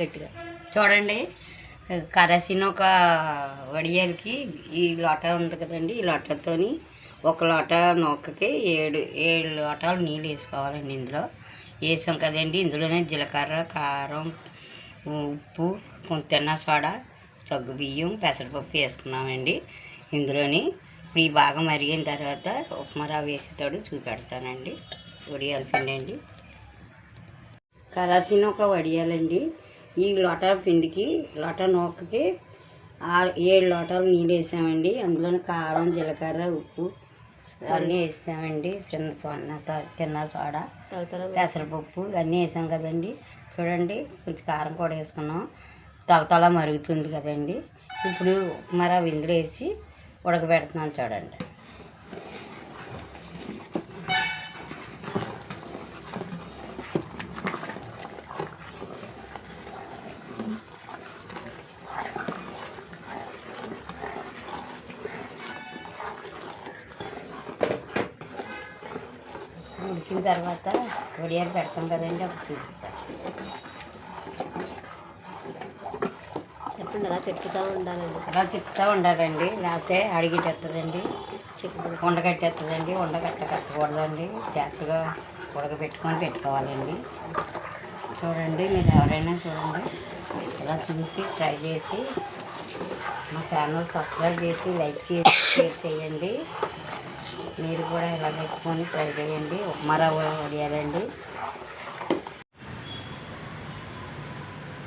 గట్టిగా చూడండి కరసిన ఒక వడియాలకి ఈ లోట ఉంది కదండి ఈ లోటతోని ఒక లోట నూకకి ఏడు ఏడు లోటాలు నీళ్ళు వేసుకోవాలండి ఇందులో. వేసాం కదండి ఇందులోనే జీలకర్ర కారం ఉప్పు కొంత తిన్న సోడా సగ్గు బియ్యం పెసరపప్పు వేసుకున్నామండి. ఇందులోని ఇప్పుడు ఈ బాగా మరిగిన తర్వాత ఉప్మా రవ్వ వేసేతాడు చూపెడతానండి. వడియాలు పిండి అండి కరాసిన ఒక వడియాలండి. ఈ లోట పిండికి లోట నూకకి ఆరు ఏడు లోటాలు నీళ్ళు వేసామండి. అందులో కారం జీలకర్ర ఉప్పు అన్నీ వేసామండి. చిన్న సొన్న తిన్న సోడా పెసరపప్పు అన్నీ వేసాం కదండి. చూడండి కొంచెం కారం కూడా వేసుకున్నాం. తలతల మరుగుతుంది కదండి. ఇప్పుడు మరి అవి ఇందులో వేసి ఉడకబెడుతున్నాను చూడండి. ఉడికిన తర్వాత వడియాలు పెడతాం కదండి అప్పుడు చూపిస్తాం. చెప్పండి అలా తిప్పుతూ ఉండాలండి? అలా తిప్పుతూ ఉండాలండి లేకపోతే అడిగిటెత్తదండి. చిక్కుడు ఉండగట్టేస్తుందండి ఉండగట్ట కట్టకూడదండి జాగ్రత్తగా ఉడకబెట్టుకొని పెట్టుకోవాలండి. చూడండి మీరు ఎవరైనా చూడండి. ఇలా చూసి ట్రై చేసి మా ఛానల్ సబ్స్క్రైబ్ చేసి లైక్ చేసి షేర్ చేయండి. మీరు కూడా ఇలా పెట్టుకొని ట్రై చేయండి. ఉప్మా రవ్వ వడియాలండి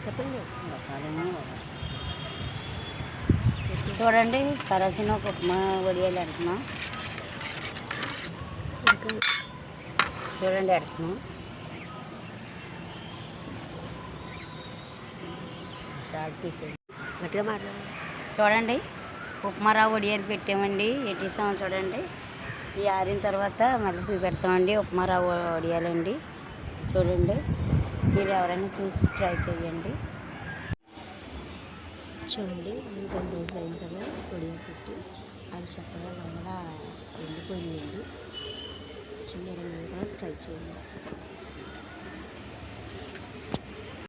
చెప్పండి. చూడండి కరసిన ఒక ఉప్మా వడియాలు అడుగుతున్నాం. చూడండి అడుగుతున్నాం. చూడండి ఉప్మా రవ్వ వడియాలు పెట్టామండి. ఎట్టేసాము చూడండి. ఈ ఆరిన తర్వాత మళ్ళీ చూపెడతామండి. ఉప్మా రవ్వ వడియాలండి. చూడండి. మీరు ఎవరైనా చూసి ట్రై చేయండి. చూడండి. నేను కొన్ని రోజులు అయిన కదా పొడిగా పెట్టి అవి చక్కగా వంగడ ఎండిపోయింది చూడండి మీరు కూడా ట్రై చేయండి.